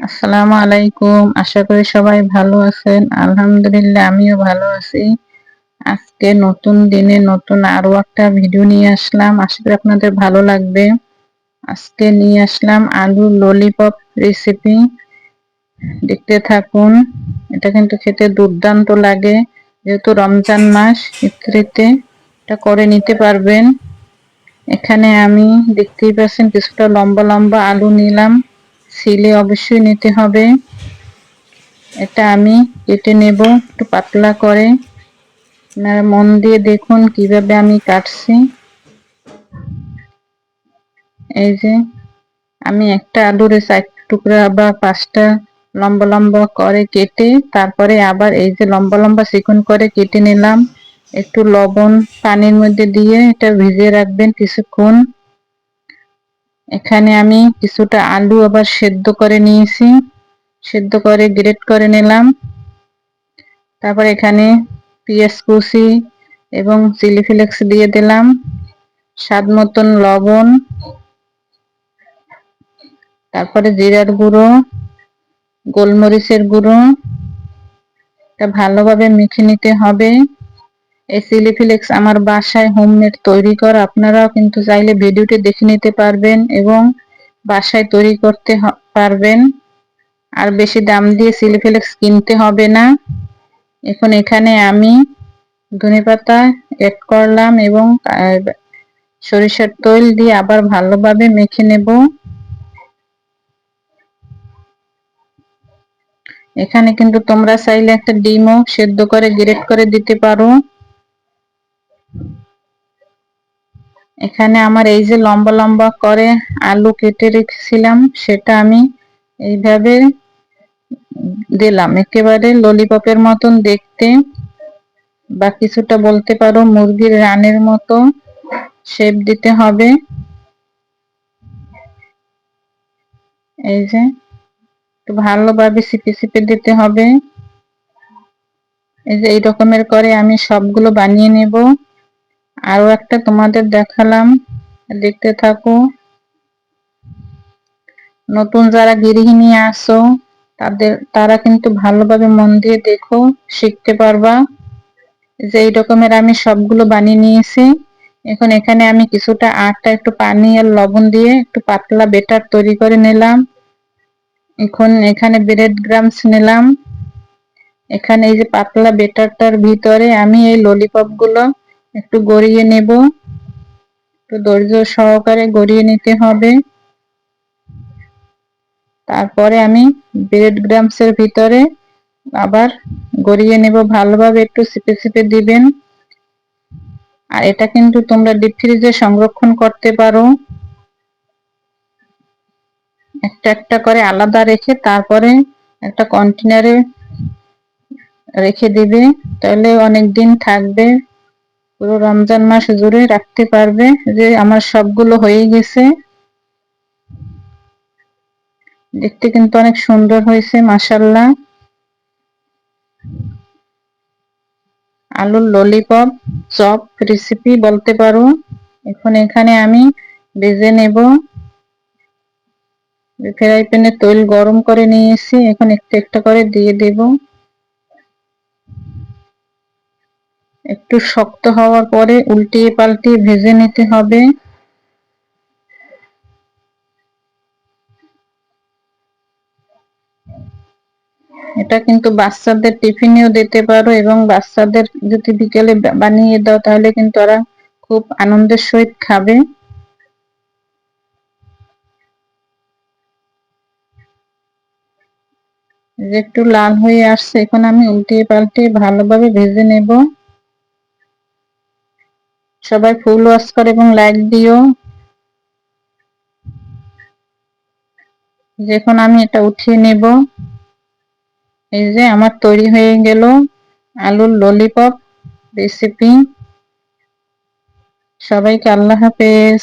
আসসালামু আলাইকুম। আশা করি সবাই ভালো আছেন। আলহামদুলিল্লাহ, আমিও ভালো আছি। আজকে নতুন দিনে নতুন আরও একটা ভিডিও নিয়ে আসলাম। আশা করি আপনাদের ভালো লাগবে। আজকে নিয়ে আসলাম আলু ললিপপ রেসিপি দেখতে থাকুন। এটা কিন্তু খেতে দুর্দান্ত লাগে। যেহেতু রমজান মাস ইফতারিতে এটা করে নিতে পারবেন। এখানে আমি দেখতেই পাচ্ছেন, কিছুটা লম্বা লম্বা আলু নিলাম। সিলে অবশ্যই নিতে হবে। এটা আমি কেটে নেব, একটু পাতলা করে। আপনারা মন দিয়ে দেখুন কীভাবে আমি কাটছি। এই যে, আমি একটা আলুর চার টুকরা বা পাঁচটা লম্বা লম্বা করে কেটে, তারপরে আবার এই যে লম্বা লম্বা চিকন করে কেটে নিলাম। একটু লবণ পানির মধ্যে দিয়ে এটা ভিজিয়ে রাখবেন কিছুক্ষণ। এখানে আমি কিছুটা আলু আবার সেদ্ধ করে নিয়েছি। সেদ্ধ করে গ্রেট করে নিলাম। তারপর এখানে পেঁয়াজ কুচি এবং চিলি ফ্লেক্স দিয়ে দিলাম। স্বাদ মতন লবণ। তারপরে জিরার গুঁড়ো, গোলমরিচের গুঁড়ো। এটা ভালোভাবে মেখে নিতে হবে। এই চিলি ফ্লেক্স আমার বাসায় হোমমেড তৈরি করা, আপনারাও কিন্তু চাইলে ভিডিওটি দেখে নিতে পারবেন এবং বাসায় তৈরি করতে পারবেন। আর বেশি দাম দিয়ে চিলি ফ্লেক্স কিনতে হবে না। এখন এখানে আমি ধনে পাতা অ্যাড করলাম এবং সরিষার তৈল দিয়ে আবার ভালোভাবে মেখে নেব। এখানে কিন্তু তোমরা চাইলে একটা ডিমও সেদ্ধ করে গ্রেট করে দিতে পারো। এখানে আমার এই যে লম্বা লম্বা করে আলু কেটে রেখেছিলাম, সেটা আমি এইভাবে দিলাম। একেবারে ললিপপের মতন দেখতে। বা কিছুটা বলতে পারো, মুরগির রানের মতো শেপ দিতে হবে। এই যে একটু ভালোভাবে সিপে সিপে দিতে হবে। এই যে এই রকমের করে আমি সবগুলো বানিয়ে নেব। আরও একটা তোমাদের দেখালাম। দেখতে থাকো। নতুন যারা গৃহিণী আসো তাদের, তারা কিন্তু ভালোভাবে মন দিয়ে দেখো, শিখতে পারবা। যে এই রকমের আমি সবগুলো বানিয়ে নিয়েছি। এখন এখানে আমি কিছুটা আটটা একটু পানি আর লবণ দিয়ে একটু পাতলা বেটার তৈরি করে নিলাম। এখন এখানে ব্রেড গ্রামস নিলাম। এখানে এই যে পাতলা বেটারটার ভিতরে আমি এই ললিপপগুলো একটু গড়িয়ে নেব। একটু ধৈর্য সহকারে গড়িয়ে নিতে হবে। তারপরে আমি ব্রেড গ্রামসের ভিতরে আবার গড়িয়ে নেব। ভালোভাবে একটু সিপে সিপে দিবেন। আর এটা কিন্তু তোমরা ডিপ ফ্রিজে সংরক্ষণ করতে পারো। একটা একটা করে আলাদা রেখে তারপরে একটা কন্টেনারে রেখে দিবে। তাহলে অনেক দিন থাকবে। পুরো রমজান মাস জুড়ে রাখতে পারবে যে আমার সবগুলো হয়ে গেছে। দেখতে কিন্তু অনেক সুন্দর হয়েছে মাসাল্লাহ আলুর ললিপপ চপ রেসিপি বলতে পারো। এখন এখানে আমি ভেজে নেব। ফ্রাই প্যানে তৈল গরম করে নিয়েছি, এখন একটু একটা করে দিয়ে দেব। একটু শক্ত হওয়ার পরে উল্টিয়ে পাল্টিয়ে ভেজে নিতে হবে। এটা কিন্তু বাচ্চাদের টিফিনেও দিতে পারো এবং বাচ্চাদের যদি বিকেলে বানিয়ে দাও তাহলে কিন্তু ওরা খুব আনন্দের সহিত খাবে। একটু লাল হয়ে আসছে, এখন আমি উল্টিয়ে পাল্টে ভালোভাবে ভেজে নেব। সবাই ফুল ওয়াশ করে এবং লাইক দিও। যখন আমি এটা উঠিয়ে নেব, এই যে আমার তৈরি হয়ে গেল আলুর ললিপপ রেসিপি সবাইকে আল্লাহ হাফেজ।